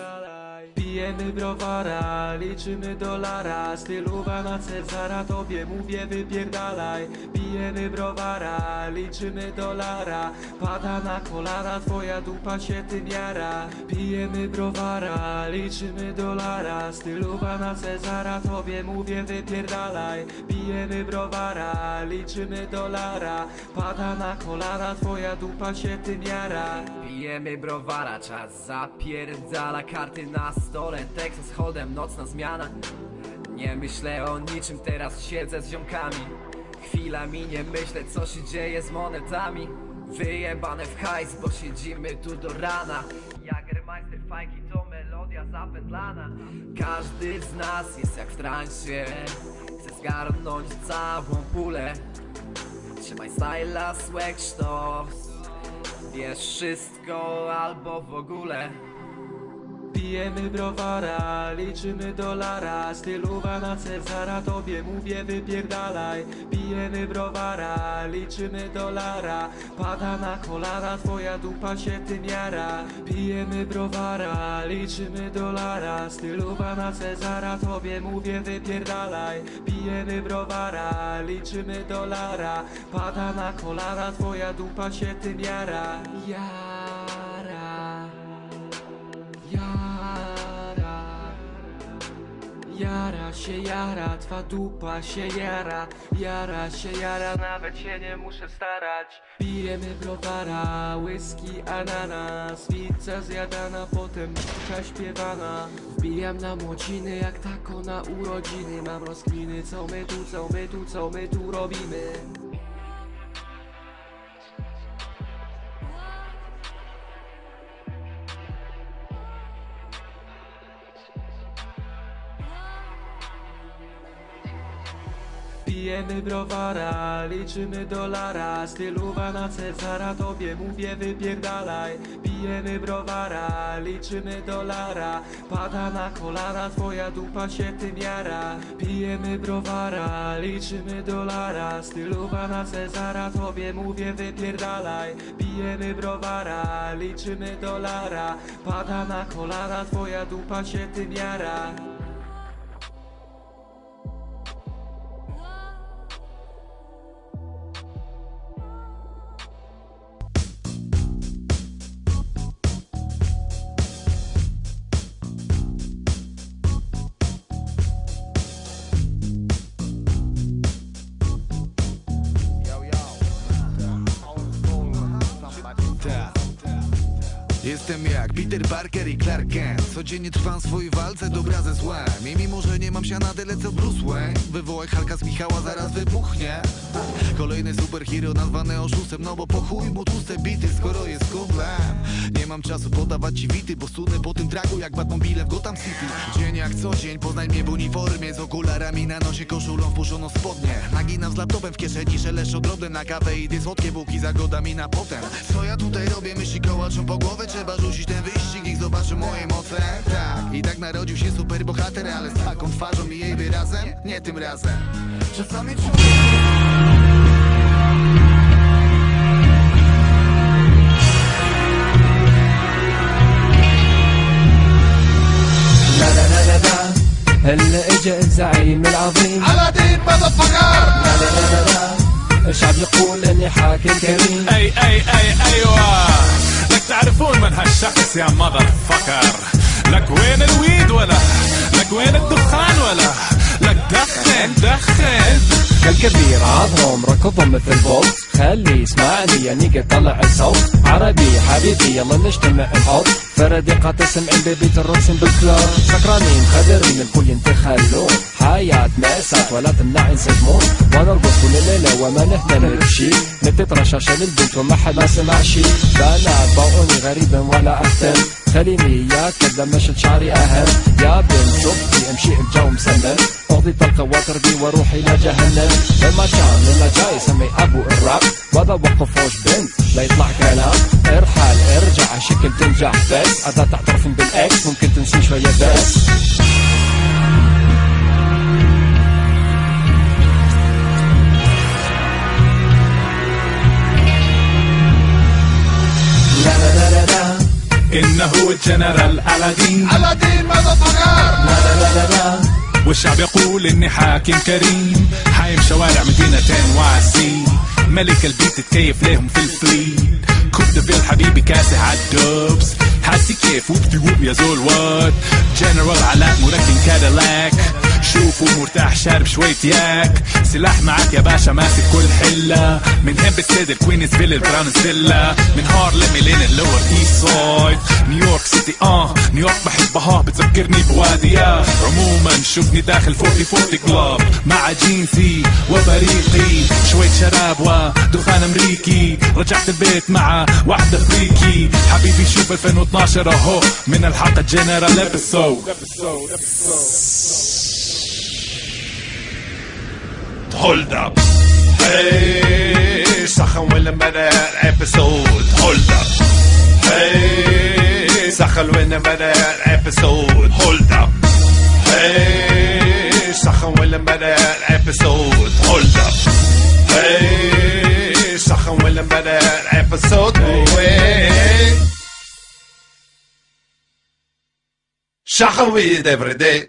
la la Pijemy browara, liczymy dolara Stylowa na Cezara, tobie mówię wypierdalaj. Pijemy browara, liczymy dolara Pada na kolana, twoja dupa się tym jara. Pijemy browara, liczymy dolara Stylowa na Cezara, tobie mówię wypierdalaj. Pijemy browara, liczymy dolara Pada na kolana, twoja dupa się tym jara. Pijemy browara, czas zapierdala karty na stole Texas Hold'em, nocna zmiana. Nie myślę o niczym, teraz siedzę z ziomkami. Chwila minie, myślę co się dzieje z monetami. Wyjebane w hajs, bo siedzimy tu do rana. Jagermeister fajki to melodia zapętlana. Każdy z nas jest jak w transie. Chce zgarnąć całą pulę. Trzymaj styla, swag, sztos. Wiesz wszystko albo w ogóle Pijemy browara, liczymy dolara Stylowa na Cezara, tobie mówię wypierdalaj. Pijemy browara, liczymy dolara Pada na kolana, twoja dupa się tym jara Pijemy browara, liczymy dolara Stylowa na Cezara, tobie mówię wypierdalaj. Pijemy browara, liczymy dolara Pada na kolana, twoja dupa się tym jara Jara Jara się jara, twa dupa się jara. Jara się jara, nawet się nie muszę starać. Pijemy browara, whisky, ananas. Pizza zjadana, potem muzyka śpiewana. Wbijam na młociny jak tako na urodziny. Mam rozkminy, co my tu, co my tu, co my tu robimy Pijemy browara, liczymy dolara Stylowa na Cezara, tobie mówię wypierdalaj. Pijemy browara, liczymy dolara Pada na kolana, twoja dupa się tym jara. Pijemy browara, liczymy dolara Stylowa na Cezara, tobie mówię wypierdalaj. Pijemy browara, liczymy dolara Pada na kolana, twoja dupa się tym jara Jestem jak Peter Parker i Clark Kent. Codziennie trwam w swojej walce dobra ze złem. I mimo, że nie mam siana tyle co Bruce Wayne. Wywołaj Halka z Michała, zaraz wybuchnie Kolejny superhero nazwany oszustem No bo po chuj mu tłuste bity, skoro jest kumplem. Nie mam czasu podawać ci wity Bo sunę po tym traku jak Batmobile w Gotham City. Dzień jak co dzień, poznaj mnie w uniformie Z okularami na nosie, koszulą wpuszczoną w spodnie. Naginam z laptopem w kieszeni, szeleszczą drobne na kawę Idę słodkie bułki za godami na potem. Co ja tutaj robię? Myśli kołaczą po głowie Trzeba rzucić ten wyścig, niech zobaczy moje moce. Tak, i tak narodził się super bohater Ale z taką twarzą i jej wyrazem? Nie tym razem. Czasami czuję هلا إجا الزعيم العظيم؟ على دين مضفقر لا لا لا لا لا الشعب يقول إني حاكم كريم. أي أي أي أيوه. لك تعرفون من هالشخص يا مذر فكر لك وين الويد ولا؟ لك وين الدخان ولا؟ لك دخن دخن. كالكبير عظهم ركضهم مثل بولت خلي يسمعني يعني قد طلع الصوت. عربي حبيبي يلا نجتمع الحوض. فردي قاطع سمعين ببيت الرسم بالكلار سكرانين خدرين الكل ينتخلون حياة مأساة ولا تمنع ينسجمون ونرقص كل ليلة وما نهتم بشي. نتت رشاشة للبنت وما حد ما سمع شي بنات ضوءني غريبا ولا أهتم سليمي يا كذا مشط شعري أهم يا بنت شوفتي امشي بجو مسلم أغضي طلقة وتربي وروحي لجهنم لما كان لما جاي سمي أبو الراب وضع وقفوش بنت لا يطلع كلام. ارحل ارجع شكل تنجح بس. أذا تعترفين بالإكس ممكن تنسي شوية بس. لكنه الجنرال ألادين. Aladdin motherfucker والشعب يقول إني حاكم كريم. حايم شوارع مدينة واسي ملك البيت تكيف ليهم في الفليت. كنت بيل حبيبي كاسح عالدوبس حاسي كيف وبتي وب يا زول وات جنرال علاء مركن كاديلاك شوفوا مرتاح شارب شوية ياك. سلاح معاك يا باشا ماسك كل حلة. من هيمب ستيد الكوينز فيل البراونز فيلا من هارلم لين اللور ايست سايد نيويورك سيتي آه. نيويورك بحبها بتذكرني بواديها عموما شوفني داخل 40 40 كلاب مع جينسي وفريقي شوية شراب ودخان أمريكي. رجعت البيت مع واحدة فريكي. حبيبي شوف 2012 أهو. من الحلقة جنرال ابيسود Hold up. Hey, Sachen will better episode. Hold up. Hey, Sachen will better episode. Hold up. Hey, Sachen will better episode. Hold up. Hey, Sachen will better episode. Hey. Sachen with every day.